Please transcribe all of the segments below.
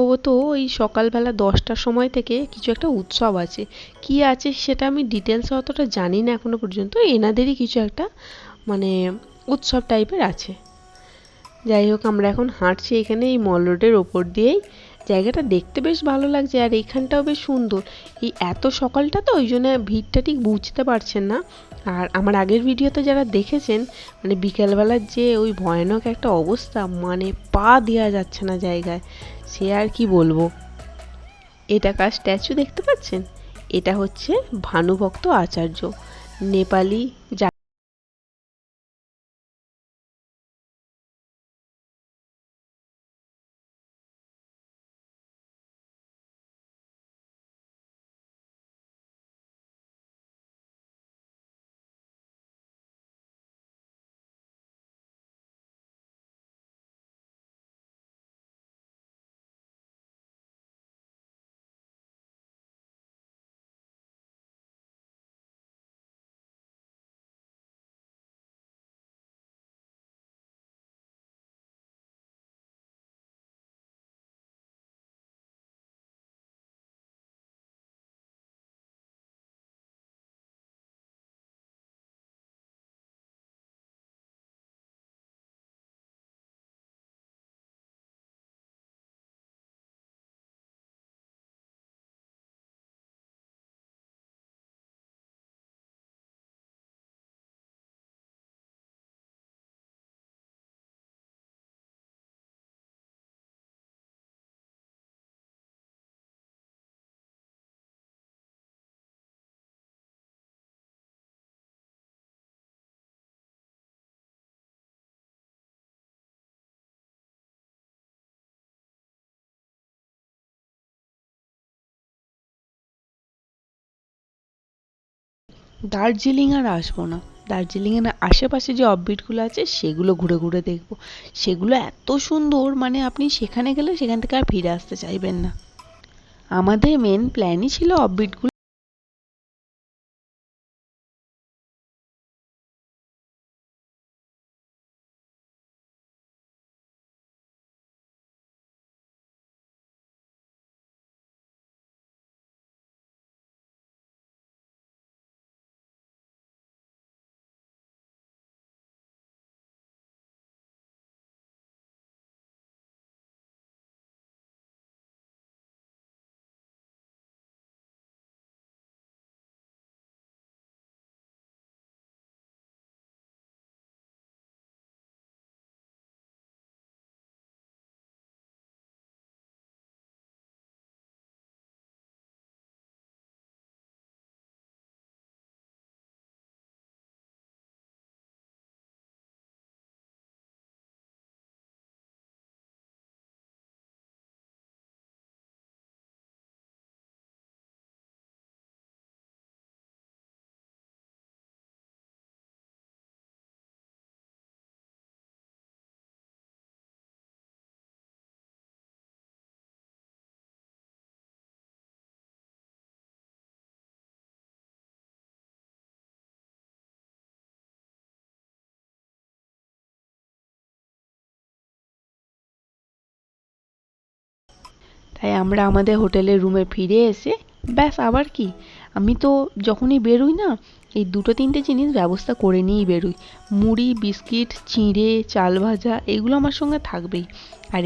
সম্ভবত ওই সকালবেলা দশটার সময় থেকে কিছু একটা উৎসব আছে। কি আছে সেটা আমি ডিটেলস অতটা জানি না এখনও পর্যন্ত। এনাদেরই কিছু একটা মানে উৎসব টাইপের আছে। যাই হোক, আমরা এখন হাঁটছি এখানে এই মল রোডের ওপর দিয়েই। জায়গাটা দেখতে বেশ ভালো লাগছে আর এখানটাও বেশ সুন্দর। এই এত সকালটা তো ওই জন্য ভিড়টা ঠিক বুঝতে পারছেন না। আর আমার আগের ভিডিওতে যারা দেখেছেন মানে বিকেলবেলার যে ওই ভয়ানক একটা অবস্থা মানে পা দেওয়া যাচ্ছে না জায়গায়। সে আর কি বলব? এটা কার স্ট্যাচু দেখতে পাচ্ছেন? এটা হচ্ছে ভানুভক্ত আচার্য নেপালি দার্জিলিং আর আসব না। দার্জিলিংয়ের আশেপাশে যে অফবিটগুলো আছে, সেগুলো ঘুরে ঘুরে দেখব। সেগুলো এত সুন্দর মানে আপনি সেখানে গেলে সেখান থেকে আর ফিরে আসতে চাইবেন না। আমাদের মেন প্ল্যানই ছিল অফবিটগুলো তাই আমরা আমাদের হোটেলের রুমে ফিরে এসে, ব্যাস আবার কি? আমি তো যখনই বেরোই না, এই দুটো তিনটে জিনিস ব্যবস্থা করে নিয়েই বেরোই। মুড়ি, বিস্কিট, চিঁড়ে, চাল ভাজা, এগুলো আমার সঙ্গে থাকবেই। আর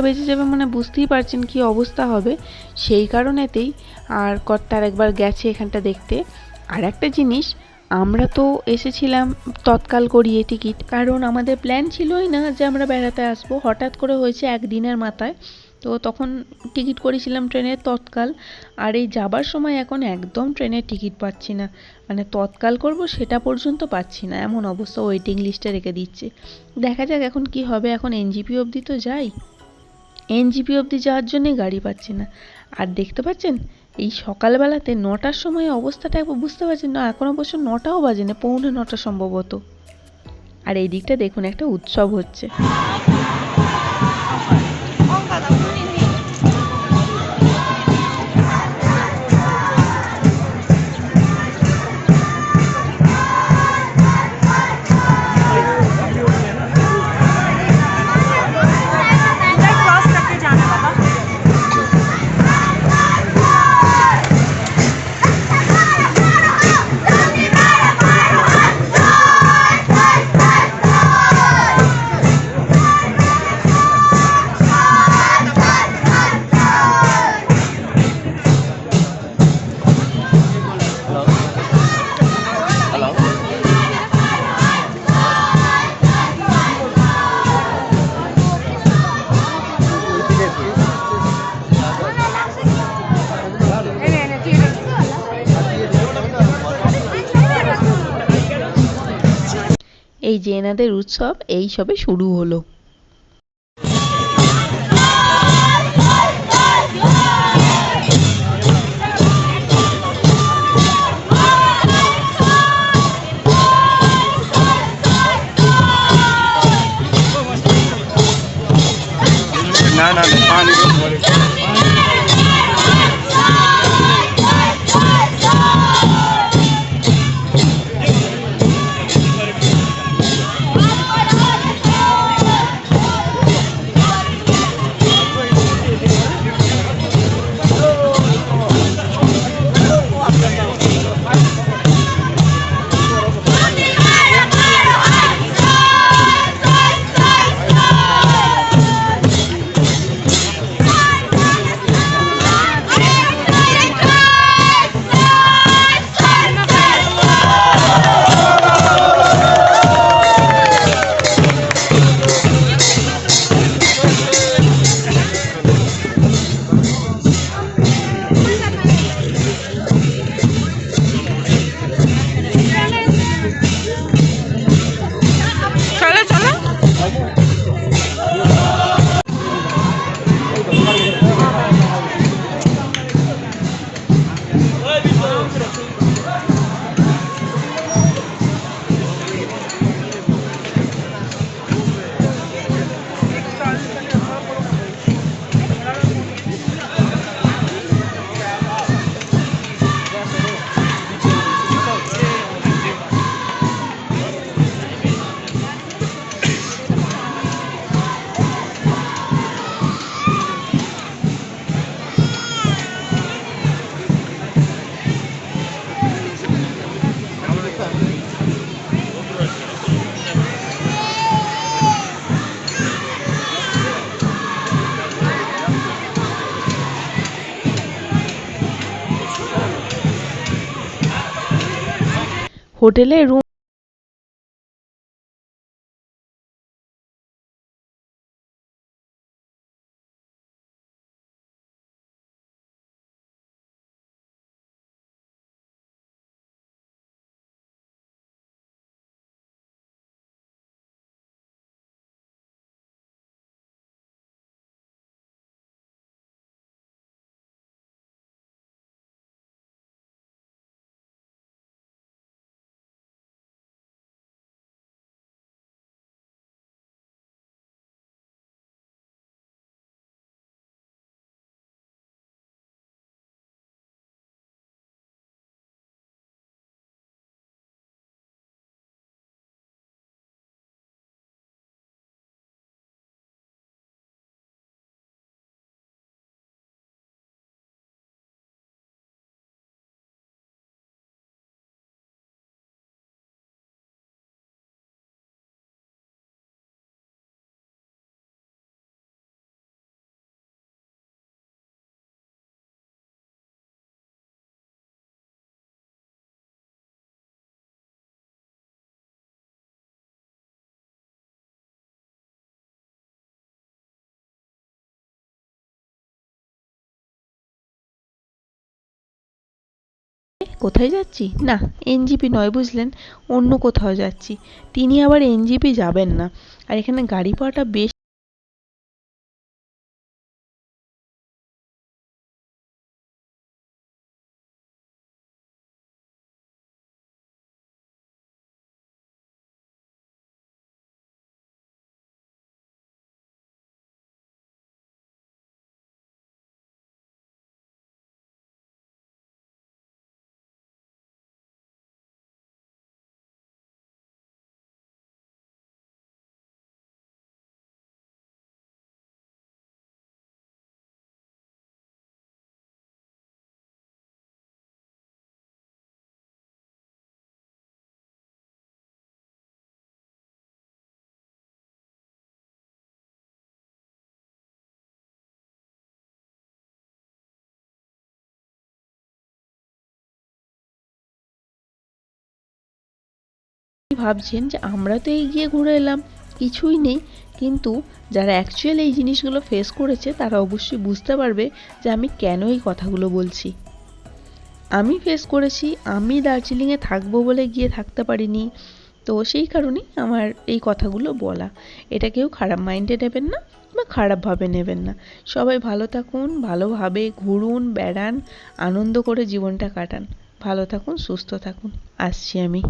বেজে যাবে মানে বুঝতেই পারছেন কি অবস্থা হবে। সেই কারণেতেই আর কর্তার একবার গেছে এখানটা দেখতে। আর একটা জিনিস, আমরা তো এসেছিলাম তৎকাল করিয়ে টিকিট, কারণ আমাদের প্ল্যান ছিলই না যে আমরা বেড়াতে আসব। হঠাৎ করে হয়েছে একদিনের মাথায়, তো তখন টিকিট করেছিলাম ট্রেনের তৎকাল। আর এই যাবার সময় এখন একদম ট্রেনের টিকিট পাচ্ছি না। মানে তৎকাল করব সেটা পর্যন্ত পাচ্ছি না। এমন অবস্থা ওয়েটিং লিস্টে রেখে দিচ্ছে। দেখা যাক এখন কি হবে। এখন এনজিপি অবধি তো যাই। এনজিপি অবধি যাওয়ার জন্যে গাড়ি পাচ্ছি না। আর দেখতে পাচ্ছেন? এই সকালবেলাতে নটার সময় অবস্থাটা একবার বুঝতে পারছেন না, এখন অবশ্য নটাও বাজে না পৌনে নটা সম্ভবত। আর এই দিকটা দেখুন, একটা উৎসব হচ্ছে। এই যে এনাদের উৎসব এই সবে শুরু হলো। না না পানি হোটেলে রুম কোথায় যাচ্ছি? না, এনজিপি নয় বুঝলেন, অন্য কোথাও যাচ্ছি। তিনি আবার এনজিপি যাবেন না। আর এখানে গাড়ি পাওয়াটা বেশ ভাবছেন যে আমরা তো এগিয়ে ঘুরে এলাম, কিছুই নেই। কিন্তু যারা অ্যাকচুয়াল এই জিনিসগুলো ফেস করেছে, তারা অবশ্যই বুঝতে পারবে যে আমি কেন এই কথাগুলো বলছি। আমি ফেস করেছি, আমি দার্জিলিংয়ে থাকব বলে গিয়ে থাকতে পারিনি। তো সেই কারণেই আমার এই কথাগুলো বলা। এটা কেউ খারাপ মাইন্ডে নেবেন না বা খারাপভাবে নেবেন না। সবাই ভালো থাকুন, ভালোভাবে ঘুরুন, বেড়ান, আনন্দ করে জীবনটা কাটান। ভালো থাকুন, সুস্থ থাকুন। আসছি আমি।